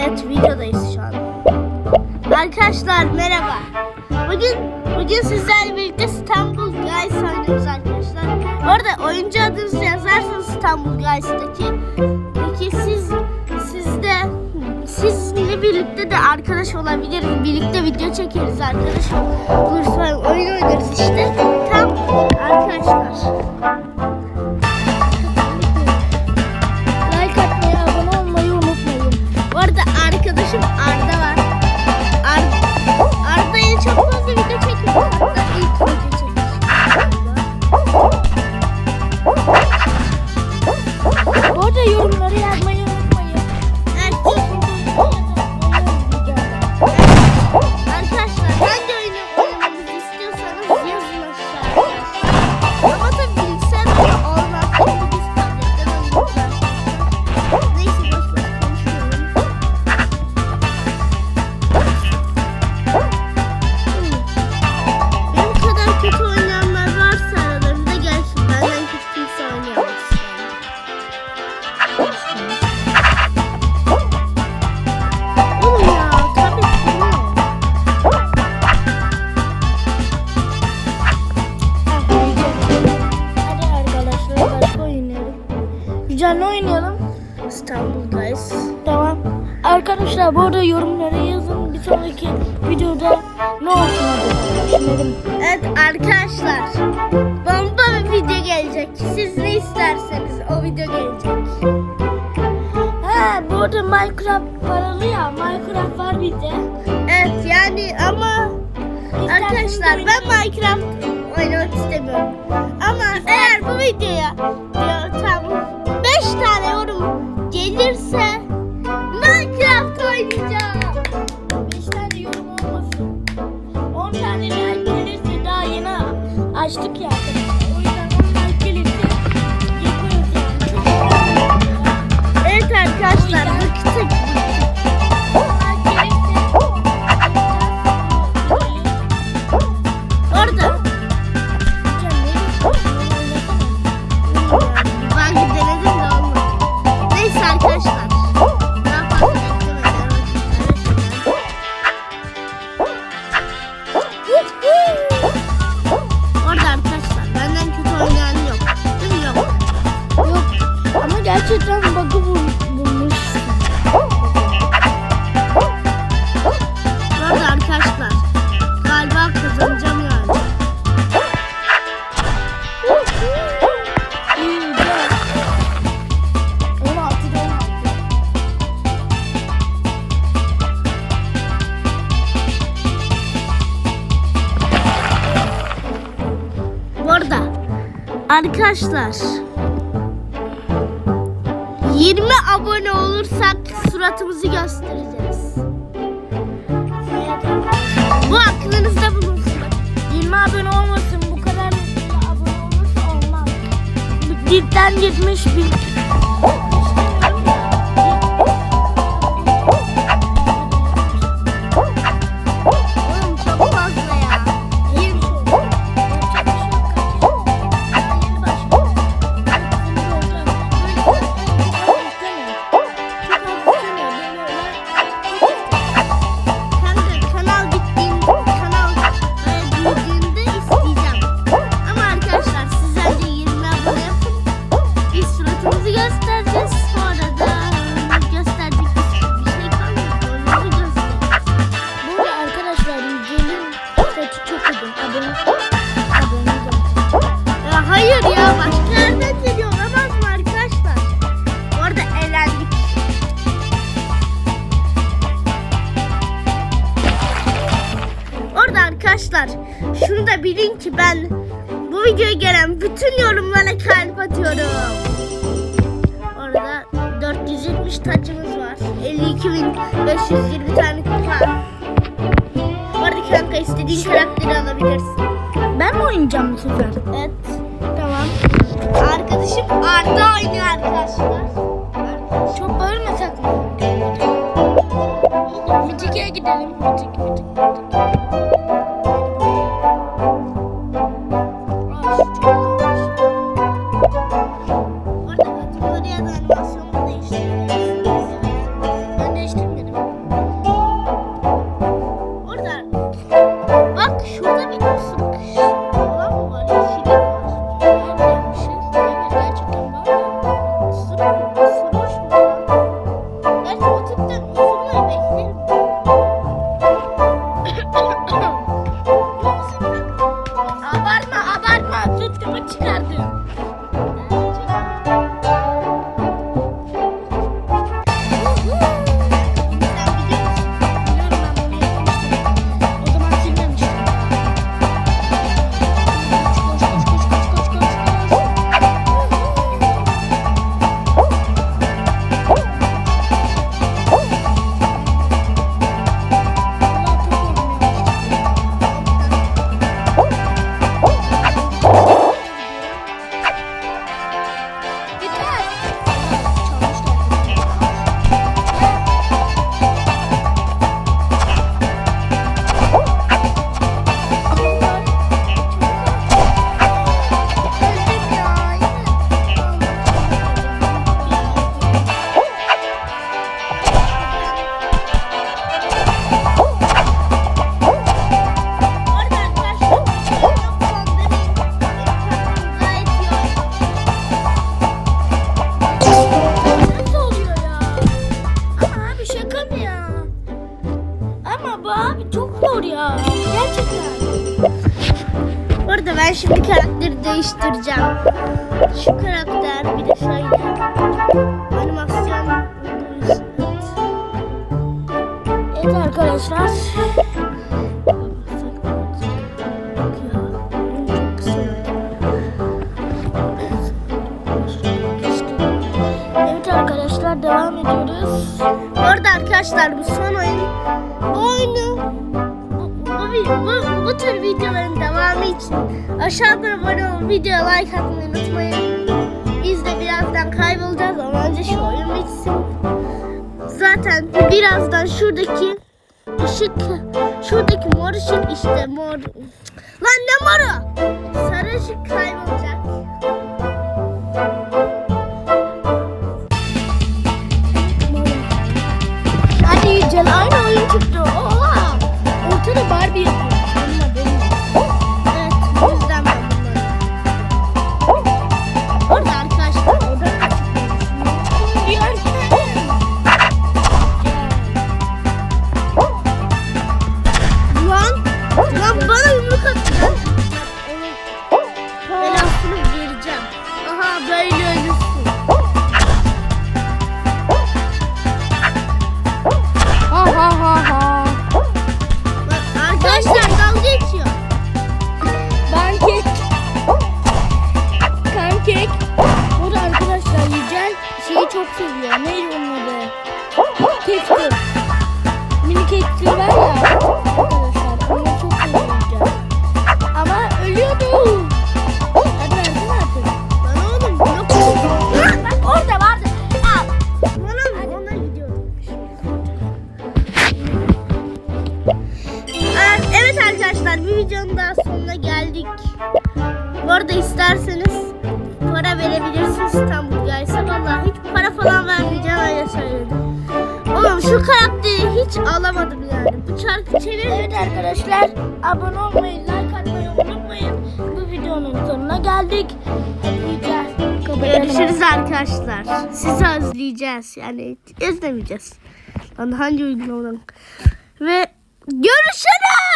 Evet videodayız şu an. Arkadaşlar merhaba. Bugün bugün sizlerle birlikte İstanbul Guys oynuyoruz arkadaşlar. Orada oyuncu adınızı yazarsanız İstanbul Guys'taki. Peki siz siz de sizinle birlikte de arkadaş olabiliriz. Birlikte video çekeriz arkadaş olursa oyun oynarız işte. Tam arkadaşlar. Arkadaşım Arda Ne oynayalım? İstanbul Guys. Tamam. Arkadaşlar bu arada yorumlara yazın. Bir sonraki videoda ne olsun düşünelim. Evet arkadaşlar. Bomba bir video gelecek. Siz ne isterseniz o video gelecek. Ha bu arada Minecraft paralı ya. Minecraft var bizde. Evet yani ama Arkadaşlar ben Minecraft oynamak istemiyorum. Ama eğer bu videoya diyor, tam 5 tane yorum gelirse Minecraft oynayacağım. 5 tane yorum olmasın. 10 tane like gelirse daha yeni açtık ya arkadaşlar 20 abone olursak suratımızı göstereceğiz. Bu aklınızda bulunsun. 20 abone olmasın bu kadar abone olursa olmaz. Dipten 70 bin. Arkadaşlar şunu da bilin ki ben bu videoya gelen bütün yorumlara kalp atıyorum. Orada 470 tacımız var. 52.520 tane kupa. Bu arada kanka istediğin karakteri alabilirsin. Ben mi oynayacağım bu sefer? Evet. Tamam. Arkadaşım Arda oynuyor arkadaşlar. Çok bağırmasak mı? Mütik'e gidelim. Mütik, Saçımı çıkardım. Zor ya. Gerçekten. Burada ben şimdi karakteri değiştireceğim. Şu karakter bir de şöyle. Animasyon. Evet. Evet arkadaşlar. Çok. Evet arkadaşlar devam ediyoruz. Bu arada arkadaşlar bu son oyun. Videoların devamı için aşağıdan abone olup videoya like atmayı unutmayın. Biz de birazdan kaybolacağız ama önce şu oyun bitsin. Zaten birazdan şuradaki ışık, şuradaki mor ışık işte mor. Lan ne moru? Sarı ışık kaybolacak. Kektir. Mini kektir var ya. Arkadaşlar onu çok. Ama ölüyordu. Hadi versene artık. Lan oğlum yok. Ha, bak orada vardı. Al. Bana ona gidiyorum. Ee, Evet arkadaşlar bir videonun daha sonuna geldik. Bu arada isterseniz para verebilirsiniz İstanbul şu karakteri hiç alamadım yani. Bu çarkı çevir. Evet arkadaşlar abone olmayı, like atmayı unutmayın. Bu videonun sonuna geldik. Görüşürüz arkadaşlar. Sizi özleyeceğiz. Yani özlemeyeceğiz. Lan hangi uygulamadan? Ve görüşürüz.